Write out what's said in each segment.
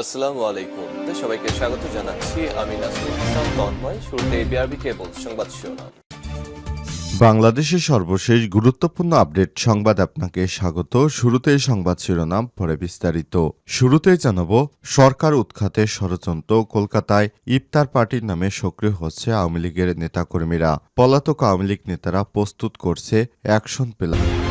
আসসালামু আলাইকুম। সবাইকে স্বাগত জানাচ্ছি। আমি হাসান তন্ময়। শুরুতে বিআরবি কেবল সংবাদ শিরোনাম। বাংলাদেশের সর্বশেষ গুরুত্বপূর্ণ আপডেট সংবাদ আপনাকে স্বাগত। শুরুতেই সংবাদ শিরোনাম, পরে বিস্তারিত। শুরুতেই জানাব, সরকার উৎখাতের ষড়যন্ত্র, কলকাতায় ইফতার পার্টির নামে সক্রিয় হচ্ছে আওয়ামী লীগের নেতাকর্মীরা। পলাতক আওয়ামী লীগ নেতারা প্রস্তুত করছে অ্যাকশন প্ল্যান।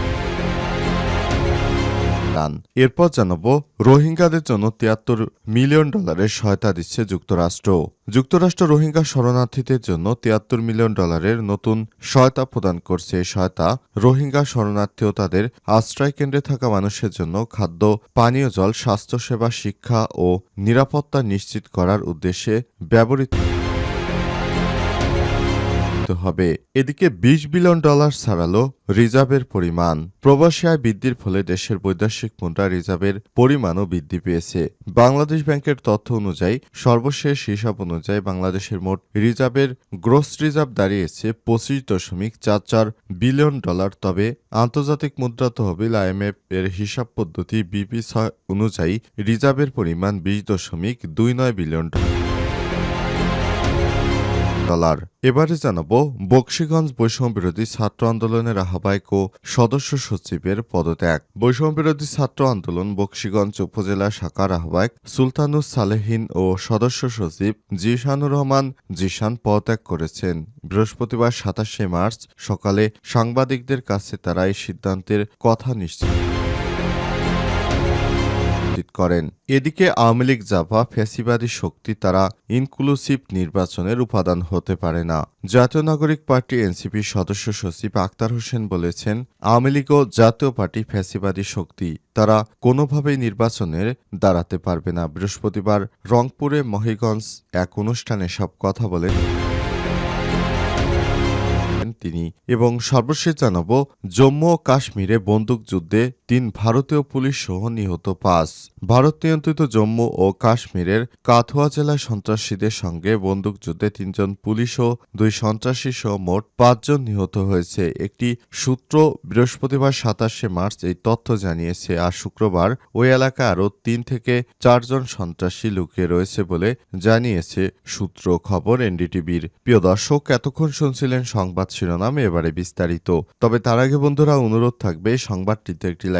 প্ল্যান এরপর জানাব, রোহিঙ্গাদের জন্য তিয়াত্তর মিলিয়ন ডলারের সহায়তা দিচ্ছে যুক্তরাষ্ট্র। যুক্তরাষ্ট্র রোহিঙ্গা শরণার্থীদের জন্য তিয়াত্তর মিলিয়ন ডলারের নতুন সহায়তা প্রদান করছে। এই সহায়তা রোহিঙ্গা শরণার্থী ও তাদের আশ্রয় কেন্দ্রে থাকা মানুষের জন্য খাদ্য, পানীয় জল, স্বাস্থ্যসেবা, শিক্ষা ও নিরাপত্তা নিশ্চিত করার উদ্দেশ্যে ব্যবহৃত হবে। এদিকে বিশ বিলিয়ন ডলার ছাড়ালো রিজার্ভের পরিমাণ। প্রবাসী আয় বৃদ্ধির ফলে দেশের বৈদেশিক মুদ্রা রিজার্ভের পরিমাণও বৃদ্ধি পেয়েছে। বাংলাদেশ ব্যাংকের তথ্য অনুযায়ী, সর্বশেষ হিসাব অনুযায়ী বাংলাদেশের মোট রিজার্ভের গ্রোস রিজার্ভ দাঁড়িয়েছে পঁচিশ দশমিক চার চার বিলিয়ন ডলার। তবে আন্তর্জাতিক মুদ্রা তহবিল আইএমএফ এর হিসাব পদ্ধতি বিপি ছয় অনুযায়ী রিজার্ভের পরিমাণ বিশ দশমিক দুই নয় বিলিয়ন ডলার। ডলার এবারে জানাব, বক্সিগঞ্জ বৈষম্য বিরোধী ছাত্র আন্দোলনের আহ্বায়ক ও সদস্য সচিবের পদত্যাগ। বৈষম্য বিরোধী ছাত্র আন্দোলন বক্সিগঞ্জ উপজেলা শাখার আহ্বায়ক সুলতানুস সালেহিন ও সদস্য সচিব জিশানুর রহমান জিশান পদত্যাগ করেছেন। বৃহস্পতিবার সাতাশে মার্চ সকালে সাংবাদিকদের কাছে তারা এই সিদ্ধান্তের কথা নিশ্চিত করেন। এদিকে আওয়ামী লীগ জাভা ফ্যাসিবাদী শক্তি তারা ইনক্লুসিভ নির্বাচনের উপাদান হতে পারে না। জাতীয় নাগরিক পার্টি এনসিপির সদস্য সচিব আক্তার হোসেন বলেছেন, আওয়ামী লীগ ও জাতীয় পার্টি ফ্যাসিবাদী শক্তি তারা কোনোভাবেই নির্বাচনের দাঁড়াতে পারবে না। বৃহস্পতিবার রংপুরে মহিগঞ্জ এক অনুষ্ঠানে সব কথা বলেন তিনি এবং সর্বশেষ জানাব, জম্মু ও কাশ্মীরে বন্দুকযুদ্ধে তিন ভারতীয় পুলিশ সহ নিহত পাঁচ। ভারত নিয়ন্ত্রিত জম্মু ও কাশ্মীরের কাথুয়া জেলায় সন্ত্রাসীদের সঙ্গে বন্দুকযুদ্ধে তিনজন পুলিশ ও দুই সন্ত্রাসী সহ মোট পাঁচজন নিহত হয়েছে। একটি সূত্র বৃহস্পতিবার সাতাশে মার্চ এই তথ্য জানিয়েছে। আর শুক্রবার ওই এলাকায় আরও তিন থেকে চারজন সন্ত্রাসী লুকিয়ে রয়েছে বলে জানিয়েছে সূত্র খবর এনডিটিভির। প্রিয় দর্শক, এতক্ষণ শুনছিলেন সংবাদ শিরোনাম, এবারে বিস্তারিত। তবে তার আগে বন্ধুরা, অনুরোধ থাকবে সংবাদটিতে একটি লাইক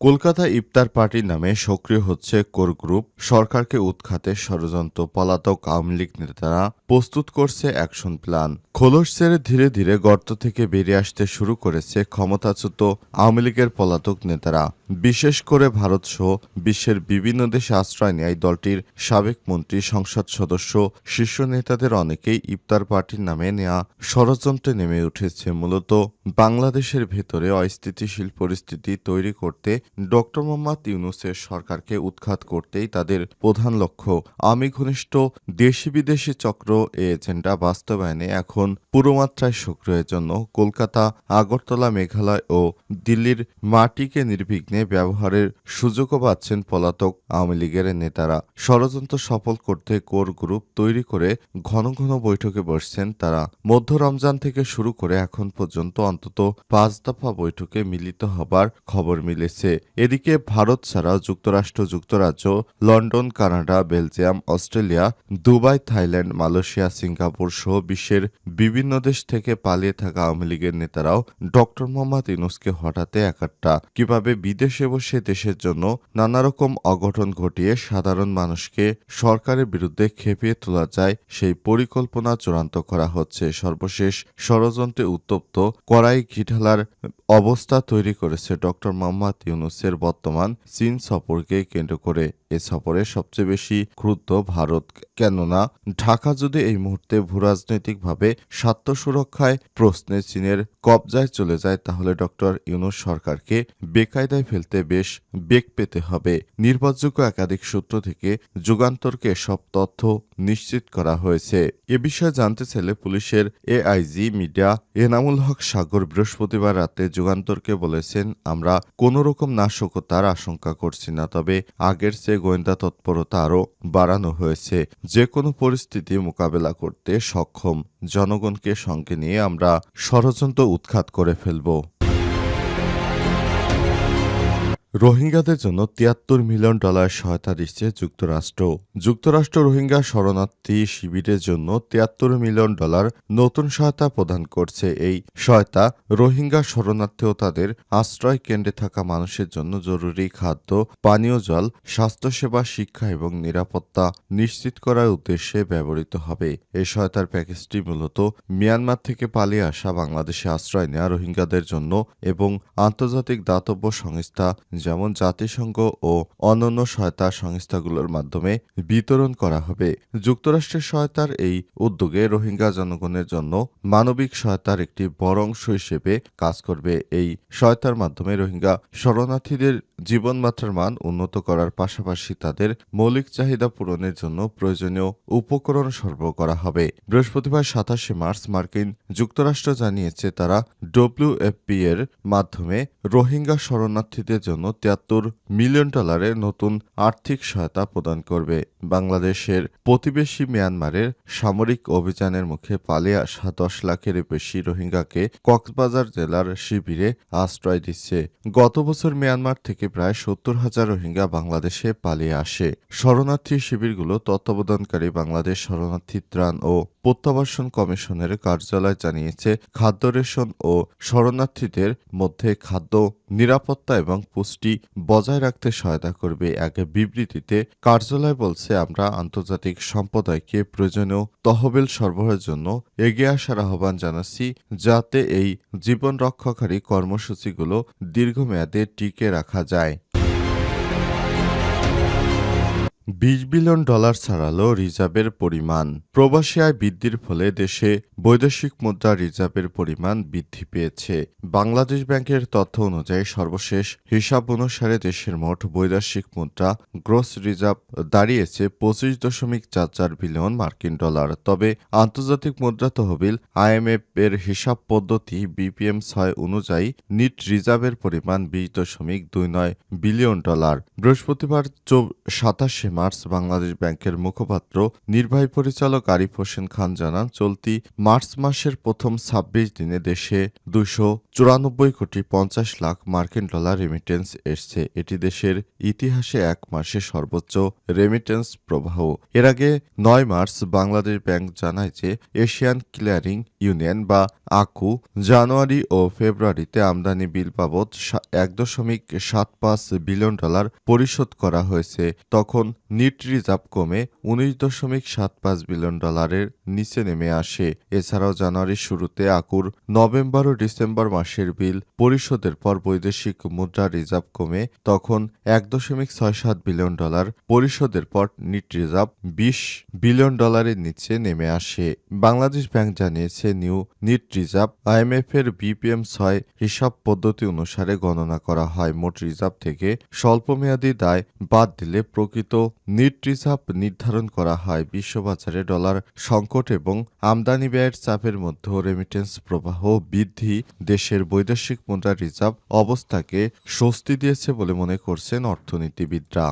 কলকাতা ইফতার পার্টির নামে সক্রিয় হচ্ছে কোর গ্রুপ। সরকারকে উৎখাতে ষড়যন্ত্র পলাতক আওয়ামী লীগ নেতারা প্রস্তুত করছে অ্যাকশন প্ল্যান। খোলস ছেড়ে ধীরে ধীরে গর্ত থেকে বেরিয়ে আসতে শুরু করেছে ক্ষমতাচ্যুত আওয়ামী লীগের পলাতক নেতারা। বিশেষ করে ভারত সহ বিশ্বের বিভিন্ন দেশে আশ্রয় নেয় দলটির সাবেক মন্ত্রী, সংসদ সদস্য, শীর্ষ নেতাদের অনেকেই ইফতার পার্টির নামে নেয়া ষড়যন্ত্রে নেমে উঠেছে। মূলত বাংলাদেশের ভেতরে অস্থিতিশীল পরিস্থিতি তৈরি করতে ডক্টর মোহাম্মদ ইউনুসের সরকারকে উৎখাত করতেই তাদের প্রধান লক্ষ্য, আমি ঘনিষ্ঠ দেশি বিদেশি চক্র, এ এজেন্ডা বাস্তবায়নে এখন পুরোমাত্রায় সক্রিয়ের জন্য কলকাতা, আগরতলা, মেঘালয় ও দিল্লির মাটিকে নির্বিঘ্নে ব্যবহারের সুযোগও পাচ্ছেন পলাতক আওয়ামী লীগের নেতারা। ষড়যন্ত্র সফল করতে কোর গ্রুপ তৈরি করে ঘন ঘন বৈঠকে বসছেন তারা। মধ্য রমজান থেকে শুরু করে এখন পর্যন্ত অন্তত পাঁচ দফা বৈঠকে মিলিত হবার খবর মিলেছে। এদিকে ভারত ছাড়া যুক্তরাষ্ট্র, যুক্তরাজ্য, London, Canada, Belgium, Australia, Dubai, Thailand, Malaysia, Singapore সহ বিশ্বের বিভিন্ন দেশ থেকে পালিয়ে থাকা আওয়ামী লীগের নেতারাও ডক্টর মোহাম্মদ ইউনুসকে হঠাতে একাট্টা। কীভাবে বিদেশে বসে দেশের জন্য নানা রকম অঘটন ঘটিয়ে সাধারণ মানুষকে সরকারের বিরুদ্ধে খেপিয়ে তোলা যায়, সেই পরিকল্পনা চূড়ান্ত করা হচ্ছে। সর্বশেষ ষড়যন্ত্রে উত্তপ্ত করাই ঘিঠালার অবস্থা তৈরি করেছে ডক্টর মোহাম্মদ ইউনুসের বর্তমান চীন সফরকে কেন্দ্র করে। এ সফরে সবচেয়ে বেশি ক্রুদ্ধ ভারত। কেননা, ঢাকা যদি এই মুহূর্তে ভূরাজনৈতিকভাবে স্বার্থ সুরক্ষায় প্রশ্নে চীনের কবজায় চলে যায়, তাহলে ডক্টর ইউনুস সরকারকে বেকায়দায় ফেলতে বেশ বেগ পেতে হবে। নির্ভরযোগ্য একাধিক সূত্র থেকে যুগান্তরকে সব তথ্য নিশ্চিত করা হয়েছে। এ বিষয়ে জানতে চাইলে পুলিশের এআইজি মিডিয়া এনামুল হক সাগর বৃহস্পতিবার রাতে যুগান্তরকে বলেছেন, আমরা কোনো রকম নাশকতার আশঙ্কা করছি না, তবে আগের চেয়ে গোয়েন্দা তৎপরতা আরও বাড়ানো হয়েছে। যে কোনো পরিস্থিতি মোকাবেলা করতে সক্ষম জনগণকে সঙ্গে নিয়ে আমরা ষড়যন্ত্র উৎখাত করে ফেলব। রোহিঙ্গাদের জন্য তিয়াত্তর মিলিয়ন ডলার সহায়তা দিচ্ছে যুক্তরাষ্ট্র। যুক্তরাষ্ট্র রোহিঙ্গা শরণার্থী শিবিরের জন্য তিয়াত্তর মিলিয়ন ডলার নতুন সহায়তা প্রদান করছে। এই সহায়তা রোহিঙ্গা শরণার্থী ও তাদের আশ্রয় কেন্দ্রে থাকা মানুষের জন্য জরুরি খাদ্য, পানীয় জল, স্বাস্থ্যসেবা, শিক্ষা এবং নিরাপত্তা নিশ্চিত করার উদ্দেশ্যে ব্যবহৃত হবে। এই সহায়তার প্যাকেজটি মূলত মিয়ানমার থেকে পালিয়ে আসা বাংলাদেশে আশ্রয় নেওয়া রোহিঙ্গাদের জন্য এবং আন্তর্জাতিক দাতব্য সংস্থা যেমন জাতিসংঘ ও অন্যান্য সহায়তা সংস্থাগুলোর মাধ্যমে বিতরণ করা হবে। যুক্তরাষ্ট্রের সহায়তার এই উদ্যোগে রোহিঙ্গা জনগণের জন্য মানবিক সহায়তার একটি বড় অংশ হিসেবে কাজ করবে। এই সহায়তার মাধ্যমে রোহিঙ্গা শরণার্থীদের জীবনমাত্রার মান উন্নত করার পাশাপাশি তাদের মৌলিক চাহিদা পূরণের জন্য প্রয়োজনীয় উপকরণ সরবরাহ করা হবে। বৃহস্পতিবার সাতাশে মার্চ মার্কিন যুক্তরাষ্ট্র জানিয়েছে তারা ডব্লিউএফপি এর মাধ্যমে রোহিঙ্গা শরণার্থীদের জন্য তিয়াত্তর মিলিয়ন ডলারের নতুন আর্থিক সহায়তা প্রদান করবে। বাংলাদেশের প্রতিবেশী মিয়ানমারের সামরিক অভিযানের মুখে পালিয়ে আসা দশ লাখের বেশি রোহিঙ্গাকে কক্সবাজার জেলার শিবিরে আশ্রয় দিচ্ছে। গত বছর মিয়ানমার থেকে প্রায় সত্তর হাজার রোহিঙ্গা বাংলাদেশে পালিয়ে আসে। শরণার্থী শিবিরগুলো তত্ত্বাবধানকারী বাংলাদেশ শরণার্থী ত্রাণ ও প্রত্যাবাসন কমিশনের কার্যালয় জানিয়েছে, খাদ্য রেশন ও শরণার্থীদের মধ্যে খাদ্য নিরাপত্তা এবং পুষ্টি বজায় রাখতে সহায়তা করবে এক বিবৃতিতে কার্যালয় বলছে, আমরা আন্তর্জাতিক সম্প্রদায়কে প্রয়োজনীয় তহবিল সরবরাহের জন্য এগিয়ে আসার আহ্বান জানাচ্ছি যাতে এই জীবন রক্ষাকারী কর্মসূচিগুলো দীর্ঘমেয়াদে টিকে রাখা যায়। বিশ বিলিয়ন ডলার ছাড়ালো রিজার্ভের পরিমাণ। প্রবাসী আয় বৃদ্ধির ফলে দেশে বৈদেশিক মুদ্রা রিজার্ভের পরিমাণ বৃদ্ধি পেয়েছে। বাংলাদেশ ব্যাংকের তথ্য অনুযায়ী সর্বশেষ হিসাব অনুসারে দেশের মোট বৈদেশিক মুদ্রা, গ্রস রিজার্ভ দাঁড়িয়েছে পঁচিশ দশমিক চার চার বিলিয়ন মার্কিন ডলার। তবে আন্তর্জাতিক মুদ্রা তহবিল আইএমএফ এর হিসাব পদ্ধতি বিপিএম ছয় অনুযায়ী নিট রিজার্ভের পরিমাণ বিশ দশমিক দুই নয় বিলিয়ন ডলার। বৃহস্পতিবার সাতাশে মার্চ বাংলাদেশ ব্যাংকের মুখপাত্র, নির্বাহী পরিচালক আরিফ হোসেন খান জানান, চলতি মার্চ মাসের প্রথম ছাব্বিশ দিনে দেশে দুশো চুরানব্বই কোটি পঞ্চাশ লাখ মার্কিন ডলার রেমিটেন্স এসছে। এটি দেশের ইতিহাসে এক মাসে সর্বোচ্চ রেমিটেন্স প্রবাহ। এর আগে নয় মার্চ বাংলাদেশ ব্যাংক জানায় যে, এশিয়ান ক্লিয়ারিং ইউনিয়ন বা আকু জানুয়ারি ও ফেব্রুয়ারিতে আমদানি বিল বাবদ এক দশমিক সাত পাঁচ বিলিয়ন ডলার পরিশোধ করা হয়েছে। তখন নিট রিজার্ভ কমে উনিশ দশমিক সাত পাঁচ বিলিয়ন ডলারের নিচে নেমে আসে। এছাড়াও জানুয়ারির শুরুতে আকুর নভেম্বর ও ডিসেম্বর মাসের বিল পরিশোধের পর বৈদেশিক মুদ্রা রিজার্ভ কমে, তখন এক দশমিক ছয় সাত বিলিয়ন ডলার পরিশোধের পর নিট রিজার্ভ বিশ বিলিয়ন ডলারের নিচে নেমে আসে। বাংলাদেশ ব্যাংক জানিয়েছে, নিউ নিট রিজার্ভ আইএমএফ এর বিপিএম ছয় হিসাব পদ্ধতি অনুসারে গণনা করা হয়। মোট রিজার্ভ থেকে স্বল্পমেয়াদী দায় বাদ দিলে প্রকৃত নিট রিজার্ভ নির্ধারণ করা হয় বিশ্ববাজারে ডলার সংকট এবং আমদানি ব্যয়ের চাপের মধ্যে রেমিটেন্স প্রবাহ বৃদ্ধি দেশের বৈদেশিক মুদ্রা রিজার্ভ অবস্থাকে স্বস্তি দিয়েছে বলে মনে করছেন অর্থনীতিবিদরা।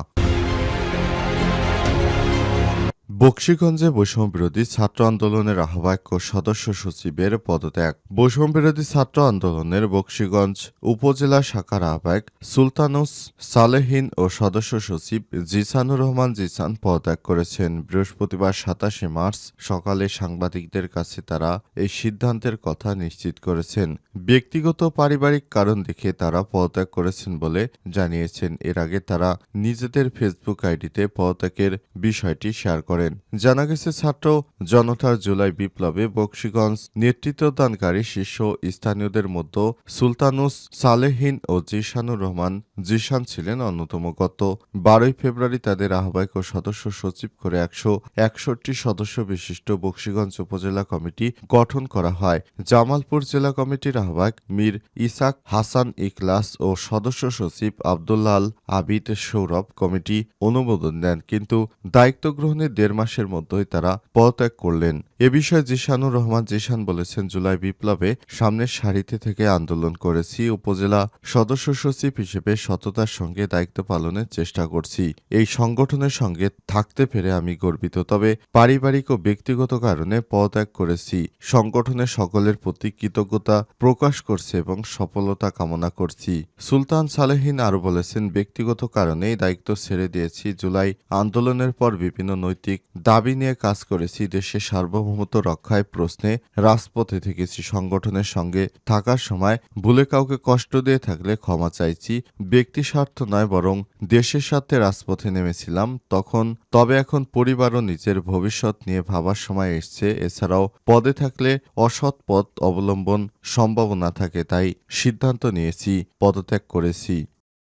বক্সিগঞ্জে বৈষম্য বিরোধী ছাত্র আন্দোলনের আহ্বায়ক ও সদস্য সচিবের পদত্যাগ। বৈষম্য বিরোধী ছাত্র আন্দোলনের বক্সিগঞ্জ উপজেলা শাখার আহ্বায়ক সুলতানুস সালেহিন ও সদস্য সচিব জিসানুর রহমান জিসান পদত্যাগ করেছেন। বৃহস্পতিবার সাতাশে মার্চ সকালে সাংবাদিকদের কাছে তারা এই সিদ্ধান্তের কথা নিশ্চিত করেছেন। ব্যক্তিগত পারিবারিক কারণ দেখে তারা পদত্যাগ করেছেন বলে জানিয়েছেন। এর আগে তারা নিজেদের ফেসবুক আইডিতে পদত্যাগের বিষয়টি শেয়ার করেন। জানা গেছে, ছাত্র জনতার জুলাই বিপ্লবে বক্সিগঞ্জ নেতৃত্বদানকারী শীর্ষ স্থানীয়দের মধ্যে সুলতানুস সালেহিন ও জিশানুর রহমান জিশান ছিলেন অন্যতম। গত বারোই ফেব্রুয়ারি তাদের আহ্বায়ক ও সদস্য সচিব করে একশো একষট্টি সদস্য বিশিষ্ট বক্সিগঞ্জ উপজেলা কমিটি গঠন করা হয়। জামালপুর জেলা কমিটির আহ্বায়ক মীর ইসাক হাসান ইকলাস ও সদস্য সচিব আবদুল্লাল আবিদ সৌরভ কমিটি অনুমোদন দেন, কিন্তু দায়িত্ব গ্রহণের দেড় মাসের মধ্যেই তারা পদত্যাগ করলেন। এ বিষয়ে জিশানুর রহমান জিশান বলেছেন, জুলাই বিপ্লবে সামনের সারিতে থেকে আন্দোলন করেছি, উপজেলা সদস্য সচিব হিসেবে সততার সঙ্গে দায়িত্ব পালনের চেষ্টা করছি। এই সংগঠনের সঙ্গে থাকতে পেরে আমি গর্বিত, তবে পারিবারিক ও ব্যক্তিগত কারণে পদত্যাগ করেছি। সংগঠনের সকলের প্রতি কৃতজ্ঞতা প্রকাশ করছে এবং সফলতা কামনা করছি। সুলতান সালেহিন আরও বলেছেন, ব্যক্তিগত কারণেই দায়িত্ব ছেড়ে দিয়েছি, জুলাই আন্দোলনের পর বিভিন্ন নৈতিক দাবি নিয়ে কাজ করেছি, দেশের সার্বভৌমত্ব রক্ষায় প্রশ্নে রাজপথে থেকেছি সংগঠনের সঙ্গে থাকার সময় ভুলে কাউকে কষ্ট দিয়ে থাকলে ক্ষমা চাইছি। ব্যক্তি স্বার্থ নয় বরং দেশের স্বার্থে রাজপথে নেমেছিলাম। তখন, তবে এখন পরিবার ও নিজের ভবিষ্যৎ নিয়ে ভাবার সময় এসছে। এছাড়াও পদে থাকলে অসৎ পথ অবলম্বন সম্ভাবনা থাকে, তাই সিদ্ধান্ত নিয়েছি, পদত্যাগ করেছি।